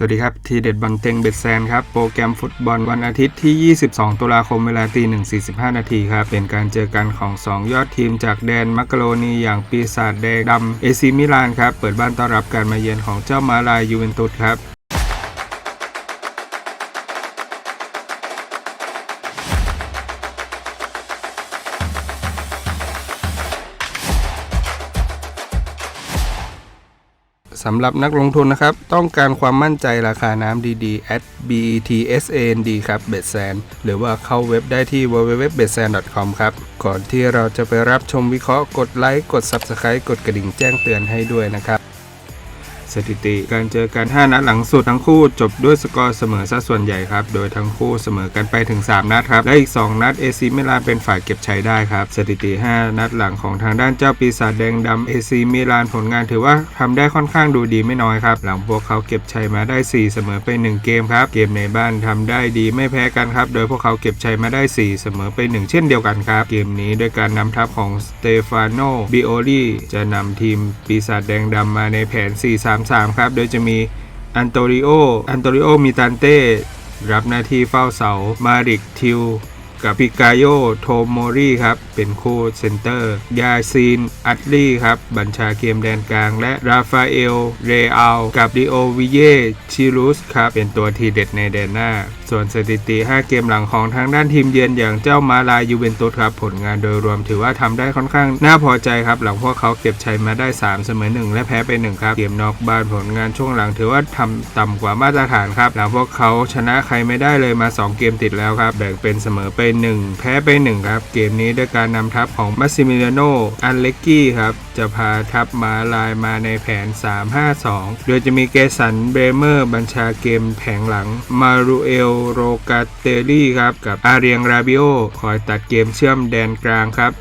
สวัสดีครับ ทีเด็ดบอลเต็งเบ็ดแซนครับ โปรแกรมฟุตบอลวันอาทิตย์ที่ 22 ตุลาคมเวลาตี1.45 นาทีครับ เป็นการเจอกันของ 2 ยอดทีมจากแดนมักกะโรนีอย่างปีศาจแดงดำเอซีมิลานครับ เปิดบ้านต้อนรับการมาเยือนของเจ้ามาลายยูเวนตุสครับ สำหรับนักลงทุนนะครับ ต้องการความมั่นใจราคาน้ำดีๆ at betsand ครับเบ s แซนหรือว่าเข้าเว็บได้ที่ www.betsan.com ครับ ก่อนที่เราจะไปรับชมวิเคราะห์กดไลค์กด Subscribe กดกระดิ่งแจ้งเตือนให้ด้วยนะครับ สถิติ การเจอกัน 5 นัดหลังสุดทั้งคู่จบด้วยสกอร์เสมอซะส่วนใหญ่ครับ โดยทั้งคู่เสมอกันไปถึง 3 นัดครับ และอีก 2 นัดเอซีมิลานเป็นฝ่ายเก็บชัยได้ครับ สถิติ 5 นัดหลังของทางด้านเจ้าปีศาจแดงดำเอซีมิลานผลงานถือว่าทำได้ค่อนข้างดูดีไม่น้อยครับ หลังพวกเขาเก็บชัยมาได้ 4 เสมอไป 1 เกมครับ เกมในบ้านทำได้ดีไม่แพ้กันครับ โดยพวกเขาเก็บชัยมาได้ 4 เสมอไป 1 เช่นเดียวกันครับ เกมนี้ด้วยการนำทัพของสเตฟานโนบิโอลีจะนำทีมปีศาจแดงดำมาในแผน 4-3 33 ครับ โดยจะมีอันโตริโอ อันโตริโอ มิตันเต้ รับหน้าที่เฝ้าเสา มาริกทิว กับปิกาโย โทโมรีครับ เป็นคู่เซนเตอร์ ยาซีน อัตลีครับ บัญชาเกมแดนกลาง และราฟาเอล เรอัล กับดิโอวิเย ชิรุสครับ เป็นตัวทีเด็ดในแดนหน้า ส่วนสถิติ 5 เกมหลังของทางด้านทีมเยือนอย่างเจ้ามาลายยูเวนตุสครับ ผลงานโดยรวมถือว่าทำได้ค่อนข้างน่าพอใจครับ หลังพวกเขาเก็บชัยมาได้ 3 เสมอ 1 และแพ้ไป 1 ครับ เกมนอกบ้านผลงานช่วงหลังถือว่าทำต่ำกว่ามาตรฐานครับ หลังพวกเขาชนะใครไม่ได้เลยมา 2 เกมติดแล้วครับ แบ่งเป็นเสมอไป 1 แพ้ไป 1 ครับ เกมนี้ด้วยการนำทัพของมัสซิมิเลโนอันเล็กกี้ครับ จะพาทัพมาลายมาในแผน 3-5-2 โดยจะมีเกสันเบรเมอร์บัญชาเกมแผงหลัง มารูเอลโรกาเตลี่ครับ กับอาเรียงราบิโอคอยตัดเกมเชื่อมแดนกลางครับ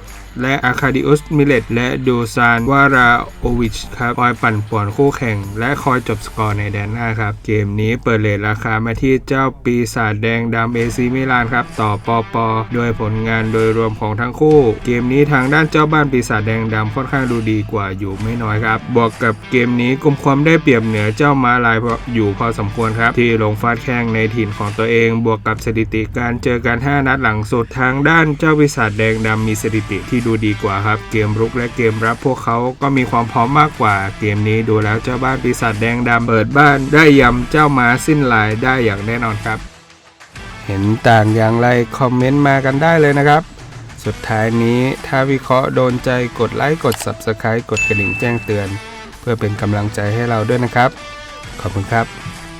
และอาคาดิอุสมิเลตและโดซานวาราโอวิชครับคอยปั่นป่วนคู่แข่ง และคอยจบสกอร์ในแดนหน้าครับ เกมนี้เปิดเลทราคามาที่เจ้าปีศาจแดงดำเอซีมิลานครับ ต่อปอปอโดยผลงานโดยรวมของทั้งคู่ เกมนี้ทางด้านเจ้าบ้านปีศาจแดงดำค่อนข้างดูดีกว่าอยู่ไม่น้อยครับ บวกกับเกมนี้กลุ่มความได้เปรียบเหนือเจ้ามาลายอยู่พอสมควรครับ ที่ลงฟาดแข้งในถิ่นของตัวเอง บวกกับสถิติการเจอกัน 5 นัดหลังสุดทางด้านเจ้าปีศาจแดงดำมีสถิติที่ดูดีกว่าครับ เกมรุกและเกมรับพวกเขาก็มีความพร้อมมากกว่า เกมนี้ดูแล้วเจ้าบ้านปีศาจแดงดำเปิดบ้านได้ยำเจ้ามาสิ้นลายได้อย่างแน่นอนครับ เห็นต่างอย่างไรคอมเมนต์มากันได้เลยนะครับ สุดท้ายนี้ถ้าวิเคราะห์โดนใจกดไลค์กด Subscribe กดกระดิ่งแจ้งเตือน เพื่อเป็นกำลังใจให้เราด้วยนะครับ ขอบคุณครับ